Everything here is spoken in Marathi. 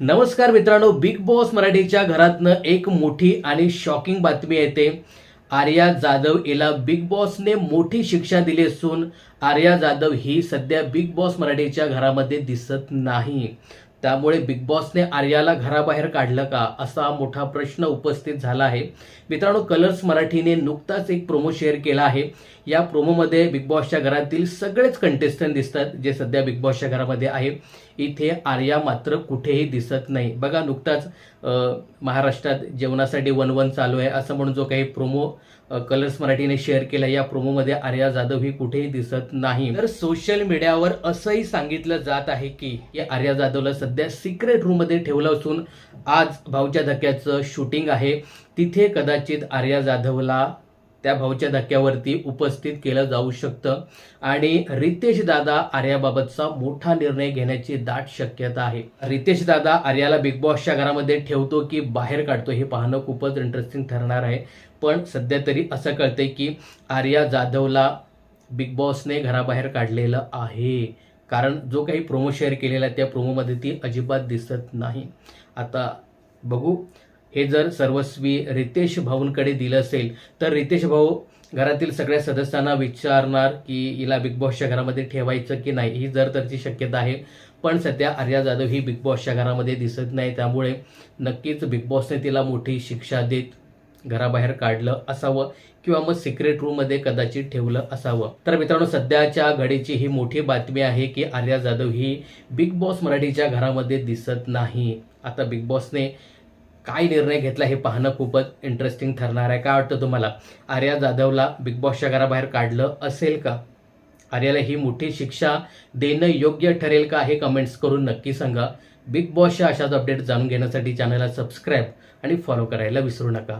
नमस्कार मित्रांनो बिग बॉस मराठीच्या घरातनं एक मोठी आणि शॉकिंग बातमी येते. आर्या जाधव हिला बिग बॉसने मोठी शिक्षा दिली असून आर्या जाधव ही सध्या बिग बॉस मराठीच्या घरामध्ये दिसत नाही. त्यामुळे बिग बॉसने आर्याला घराबाहेर काढलं का असा मोठा प्रश्न उपस्थित झाला आहे. मित्रांनो कलर्स मराठीने नुकताच एक प्रोमो शेअर केला आहे. या प्रोमोमध्ये बिग बॉसच्या घरातील सगळेच कंटेस्टंट दिसतात जे सध्या बिग बॉसच्या घरामध्ये आहे इथे आर्या मात्र कुठेही दिसत नाही. बघा नुकताच महाराष्ट्रात जेवणासाठी वन वन चालू आहे असं म्हणून जो काही प्रोमो कलर्स मराठीने शेअर केला या प्रोमोमध्ये आर्या जाधव ही कुठेही दिसत नाही. तर सोशल मीडियावर असंही सांगितलं जात आहे की या आर्या जाधवला सध्या सिक्रेट रूममध्ये ठेवलं असून आज भाऊच्या धक्क्याचं शूटिंग आहे. तिथे कदाचित आर्या जाधवला त्या भाऊच्या धक्क्यावरती उपस्थित केलं जाऊ शकतं. आणि रितेश दादा आर्याबाबतचा मोठा निर्णय घेण्याची दाट शक्यता आहे. रितेश दादा आर्याला बिग बॉसच्या घरामध्ये ठेवतो की बाहेर काढतो हे पाहणं खूपच इंटरेस्टिंग ठरणार आहे. पण सध्या तरी असं कळतंय की आर्या जाधवला बिग बॉसने घराबाहेर काढलेलं आहे. कारण जो काही प्रोमो शेअर केलेला आहे त्या प्रोमोमध्ये ती अजिबात दिसत नाही. आता बघू हे जर सर्वस्वी रितेश भाऊंकडे दिलं असेल तर रितेश भाऊ घरातील सगळ्या सदस्यांना विचारणार की हिला बिग बॉसच्या घरामध्ये ठेवायचं की नाही ही जर तरची शक्यता आहे. पण सध्या आर्या जाधव ही बिग बॉसच्या घरामध्ये दिसत नाही त्यामुळे नक्कीच बिग बॉसने तिला मोठी शिक्षा देत घराबाहेर काढलं असावं किंवा मग सिक्रेट रूममध्ये कदाचित ठेवलं असावं. तर मित्रांनो सध्याच्या घडीची ही मोठी बातमी आहे की आर्या जाधव ही बिग बॉस मराठीच्या घरामध्ये दिसत नाही. आता बिग बॉसने काय निर्णय घेतला हे पाहणं खूपच इंटरेस्टिंग ठरणार आहे. काय वाटतं तुम्हाला? आर्या जाधवला बिग बॉसच्या घराबाहेर काढलं असेल का? आर्याला ही मोठी शिक्षा देणं योग्य ठरेल का हे कमेंट्स करून नक्की सांगा. बिग बॉसच्या अशाच अपडेट जाणून घेण्यासाठी चॅनलला सबस्क्राईब आणि फॉलो करायला विसरू नका.